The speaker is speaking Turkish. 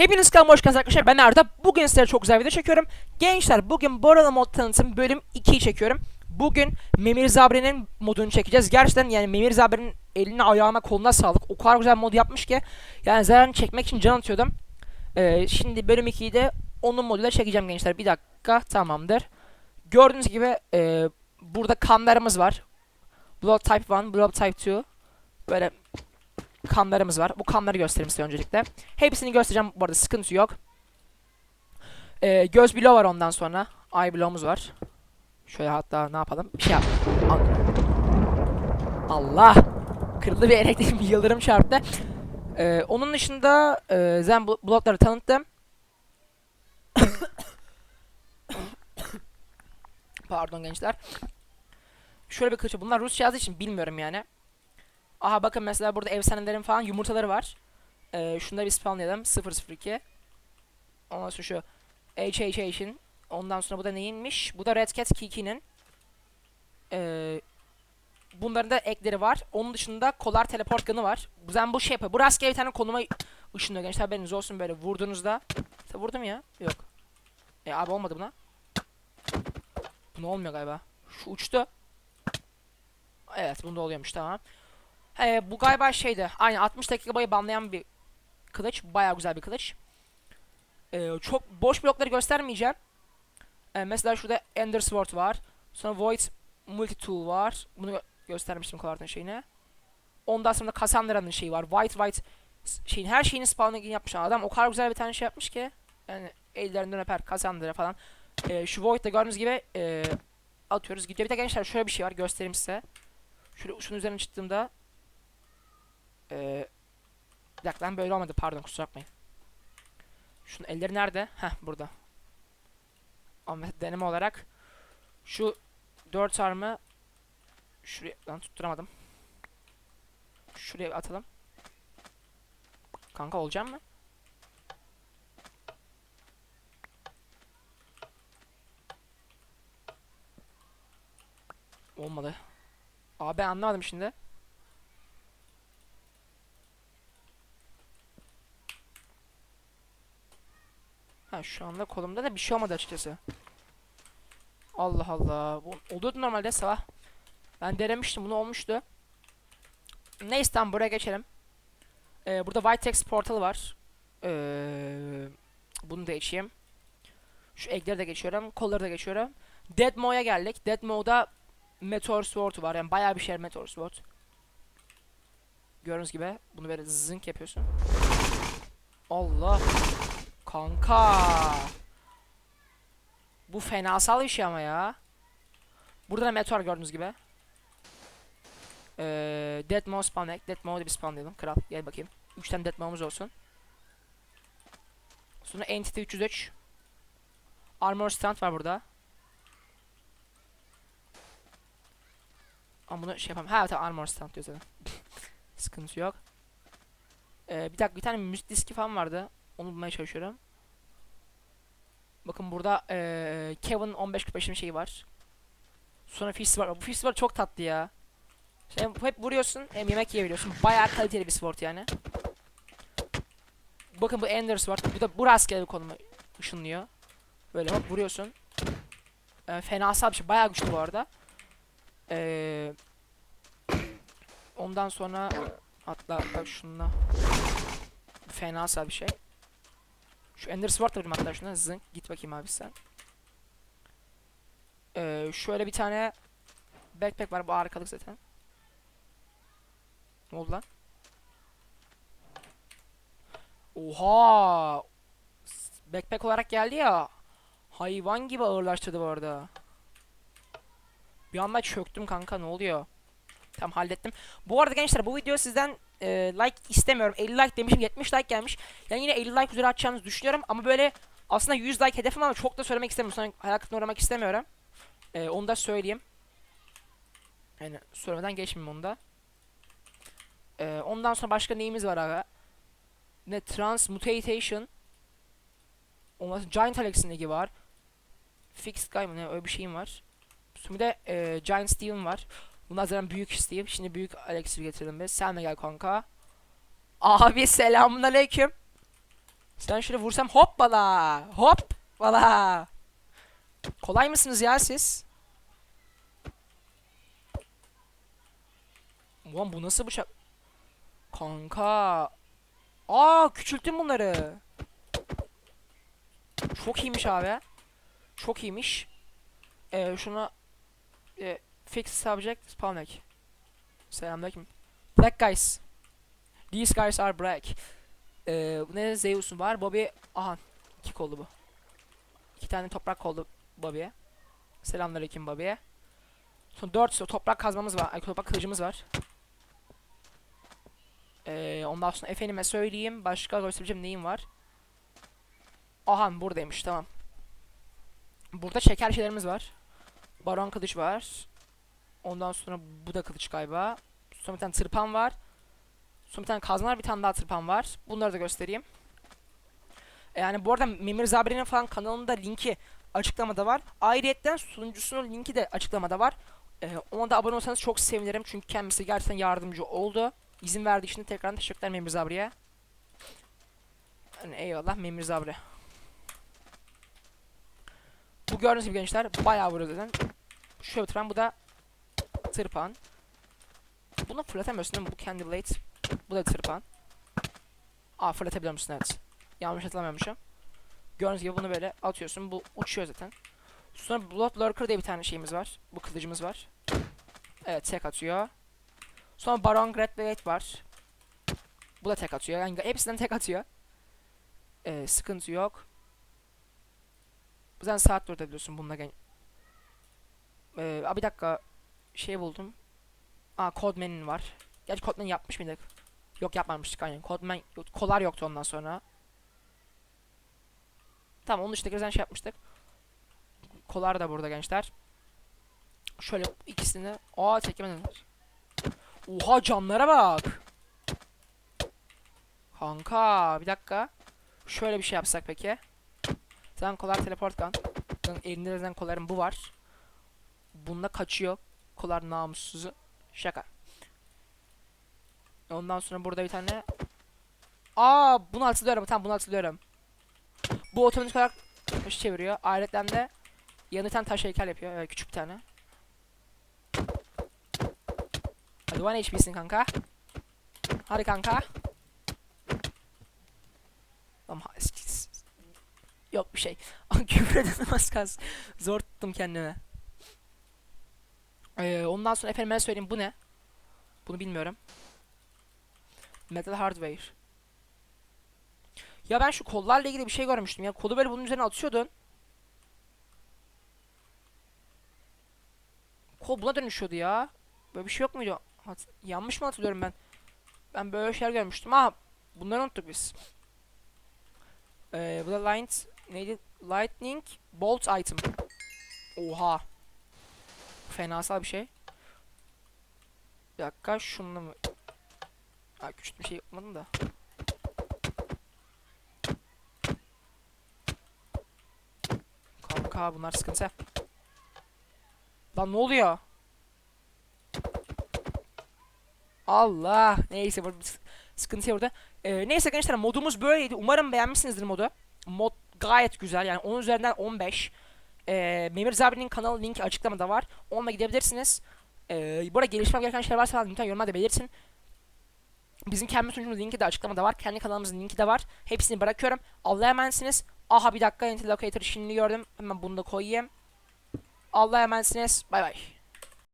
Hepiniz kanalıma hoş geldiniz arkadaşlar. Ben Arda. Bugün sizlere çok güzel video çekiyorum. Gençler bugün Borala mod tanıtım bölüm 2'yi çekiyorum. Bugün Memir Zabri'nin modunu çekeceğiz. Gerçekten yani Memir Zabri'nin eline ayağına koluna sağlık. O kadar güzel mod yapmış ki. Yani zaten çekmek için can atıyordum. Ee, şimdi bölüm 2'yi de onun moduyla çekeceğim gençler. Bir dakika tamamdır. Gördüğünüz gibi e, burada kanlarımız var. Blood Type 1, Blood Type 2. Böyle kanlarımız var. Bu kanları göstereyim size öncelikle. Hepsini göstereceğim bu arada sıkıntı yok. Ee, göz bloğu var ondan sonra. Eye bloğumuz var. Şöyle hatta ne yapalım? Bir şey yap. Al- Allah! Kırıldı bir elektrik bir yıldırım çarptı. Ee, onun dışında e, zen blo- blokları tanıttım. Pardon gençler. Şöyle bir kılıç. Bunlar Rusça yazdığı için bilmiyorum yani. Aha bakın mesela burada efsanelerin falan yumurtaları var. Ee, şunları bir spawnlayalım. 002. Ondan sonra şu HHH'in. Ondan sonra bu da neyinmiş? Bu da Red Cat Kiki'nin. Ee, bunların da ekleri var. Onun dışında Kolar Teleport Gun'ı var. Ben bu şey yapıyor. Bu rastgele bir tane konuma ışınlıyor gençler. Haberiniz olsun böyle vurduğunuzda. İşte vurdum ya. Yok. E abi olmadı buna. Bu ne olmuyor galiba. Şu uçtu. Evet bunda oluyormuş tamam. Ee, bu galiba şeydi. Aynı 60 dakika boyu banlayan bir kılıç. Bayağı güzel bir kılıç. Ee, çok boş blokları göstermeyeceğim. Ee, mesela şurada Ender Sword var. Sonra Void Multi Tool var. Bunu gö- göstermiştim Clark'ın şeyine. Ondan sonra Cassandra'nın şeyi var. White White şeyin her şeyini spawn'a yapmış adam. O kadar güzel bir tane şey yapmış ki. Yani ellerinden öper Cassandra falan. Ee, şu Void'da gördüğünüz gibi ee, atıyoruz gidiyor. Bir de gençler şöyle bir şey var göstereyim size. Şöyle şunun üzerine çıktığımda ee, bir dakika lan böyle olmadı pardon kusura bakmayın. Şunun elleri nerede? Heh burada. Ama deneme olarak şu 4 armı şuraya lan tutturamadım. Şuraya atalım. Kanka olacak mı? Olmadı. Abi anlamadım şimdi. Şu anda kolumda da bir şey olmadı açıkçası. Allah Allah. Bu oluyordu normalde sabah. Ben denemiştim bunu olmuştu. Neyse tamam buraya geçelim. Ee, burada White Text portalı var. Ee, bunu da geçeyim. Şu ekleri de geçiyorum. Kolları da geçiyorum. Dead Mo'ya geldik. Dead Mo'da Meteor Sword var. Yani bayağı bir şey Meteor Sword. Gördüğünüz gibi bunu böyle zınk yapıyorsun. Allah. Kanka. Bu fenasal bir şey ama ya. Burada da meteor gördüğünüz gibi. Ee, Dead Mouse spawn. Dead Mouse'u bir spawnlayalım. Kral gel bakayım. 3 tane Dead Mouse'umuz olsun. Sonra Entity 303. Armor Stand var burada. Ama bunu şey yapamam. Ha tamam Armor Stand diyor zaten. Sıkıntı yok. Ee, bir dakika bir tane müzik diski falan vardı. Onu bulmaya çalışıyorum. Bakın burada eee Kevin 1545'in şeyi var. Sonra fish var. Bu fish var çok tatlı ya. Şey, hep vuruyorsun hem yemek yiyebiliyorsun. Bayağı kaliteli bir sport yani. Bakın bu Ender Sword. Bu da bu rastgele bir konuma ışınlıyor. Böyle hop vuruyorsun. Ee, fenasal bir şey. Bayağı güçlü bu arada. Ee, ondan sonra hatta hatta şununla fenasal bir şey. Şu Ender Sword vurayım hatta şuna zınk git bakayım abi sen. Ee, şöyle bir tane backpack var bu arkalık zaten. Ne oldu lan? Oha! Backpack olarak geldi ya. Hayvan gibi ağırlaştırdı bu arada. Bir anda çöktüm kanka ne oluyor? Tamam hallettim. Bu arada gençler bu video sizden e, like istemiyorum. 50 like demişim 70 like gelmiş. Yani yine 50 like üzeri atacağınızı düşünüyorum ama böyle aslında 100 like hedefim ama çok da söylemek istemiyorum. Sonra kırıklığına uğramak istemiyorum. E, onu da söyleyeyim. Yani söylemeden geçmeyeyim onu da. E, ondan sonra başka neyimiz var abi? Ne Transmutation. Ondan sonra Giant Alex'in ligi var. Fixed Guy mı ne öyle bir şeyim var. Şimdi de e, Giant Steven var. Bunlar zaten büyük Steve. Şimdi büyük Alex'i getirdim biz. Sen de gel kanka. Abi selamun aleyküm. Ben şöyle vursam hoppala. Hoppala. Kolay mısınız ya siz? Ulan bu nasıl bıçak? Kanka. Aa küçülttüm bunları. Çok iyiymiş abi. Çok iyiymiş. Ee, şuna e, fix subject spawnek. Selamünaleyküm. Black guys. These guys are black. Ee, bu ne Zeus'un var. Bobby aha iki kollu bu. İki tane toprak kollu Bobby'ye. Selamünaleyküm Bobby'ye. Son dört toprak kazmamız var. Ay, toprak kılıcımız var. Ee, ondan sonra efendime söyleyeyim. Başka gösterebileceğim neyim var? Aha buradaymış tamam. Burada şeker şeylerimiz var. Baron kılıç var. Ondan sonra bu da kılıç galiba. Sonra bir tane tırpan var. Sonra bir tane kazma bir tane daha tırpan var. Bunları da göstereyim. Yani bu arada Mimir Zabri'nin falan kanalında linki açıklamada var. Ayrıyetten sunucusunun linki de açıklamada var. E, ona da abone olsanız çok sevinirim. Çünkü kendisi gerçekten yardımcı oldu. İzin verdiği için tekrar teşekkürler Mimir Zabri'ye. Yani eyvallah Mimir Zabri. Bu gördüğünüz gibi gençler bayağı vuruyor zaten. Şöyle bir bu da tırpan. Bunu fırlatamıyorsun değil mi? Bu Candy Blade. Bu da tırpan. Aa fırlatabiliyor musun? Evet. Yanlış hatırlamıyormuşum. Gördüğünüz gibi bunu böyle atıyorsun. Bu uçuyor zaten. Sonra Blood Lurker diye bir tane şeyimiz var. Bu kılıcımız var. Evet tek atıyor. Sonra Baron Great Blade var. Bu da tek atıyor. Yani hepsinden tek atıyor. Ee, sıkıntı yok. Zaten saat durdurabiliyorsun bununla. Ee, aa, bir dakika. Şey buldum. Aa Codeman'in var. Gerçi Codeman yapmış mıydık? Yok yapmamıştık aynen. Codeman yok, kolar yoktu ondan sonra. Tamam onun dışında güzel şey yapmıştık. Kolar da burada gençler. Şöyle ikisini. Aa çekemediler. Oha canlara bak. Kanka bir dakika. Şöyle bir şey yapsak peki. Zaten kolar teleport. Zaten elinde zaten koların bu var. Bunda kaçıyor. Kolar namussuzu. Şaka. Ondan sonra burada bir tane Aa bunu hatırlıyorum. Tamam bunu hatırlıyorum. Bu otomatik olarak taşı çeviriyor. Ayrıca de yanı bir tane taş heykel yapıyor. Evet, küçük bir tane. Hadi bana HP'sin kanka. Hadi kanka. Ama yok bir şey. Küfür edemem az kalsın. Zor tuttum kendime. Ee, ondan sonra efendim ben söyleyeyim bu ne? Bunu bilmiyorum. Metal Hardware. Ya ben şu kollarla ilgili bir şey görmüştüm ya. Kolu böyle bunun üzerine atıyordun. Kol buna dönüşüyordu ya. Böyle bir şey yok muydu? Hat yanlış mı hatırlıyorum ben? Ben böyle şeyler görmüştüm. Aha bunları unuttuk biz. Ee, bu da light neydi? Lightning Bolt item. Oha. Fenasal bir şey. Bir dakika şununla mı? Ha küçük bir şey yapmadım da. Kanka bunlar sıkıntı. Lan ne oluyor? Allah. Neyse burada sıkıntı burada. Ee, neyse arkadaşlar modumuz böyleydi. Umarım beğenmişsinizdir modu. Mod gayet güzel. Yani 10 üzerinden 15. Ee, Memir Zabri'nin kanalı linki açıklamada var. Onunla gidebilirsiniz. Ee, bu arada gelişmem gereken şeyler varsa lütfen yorumlarda belirtin. Bizim kendi sunucumuz linki de açıklamada var. Kendi kanalımızın linki de var. Hepsini bırakıyorum. Allah'a emanetsiniz. Aha bir dakika Interlocator şimdi gördüm. Hemen bunu da koyayım. Allah'a emanetsiniz. Bay bay.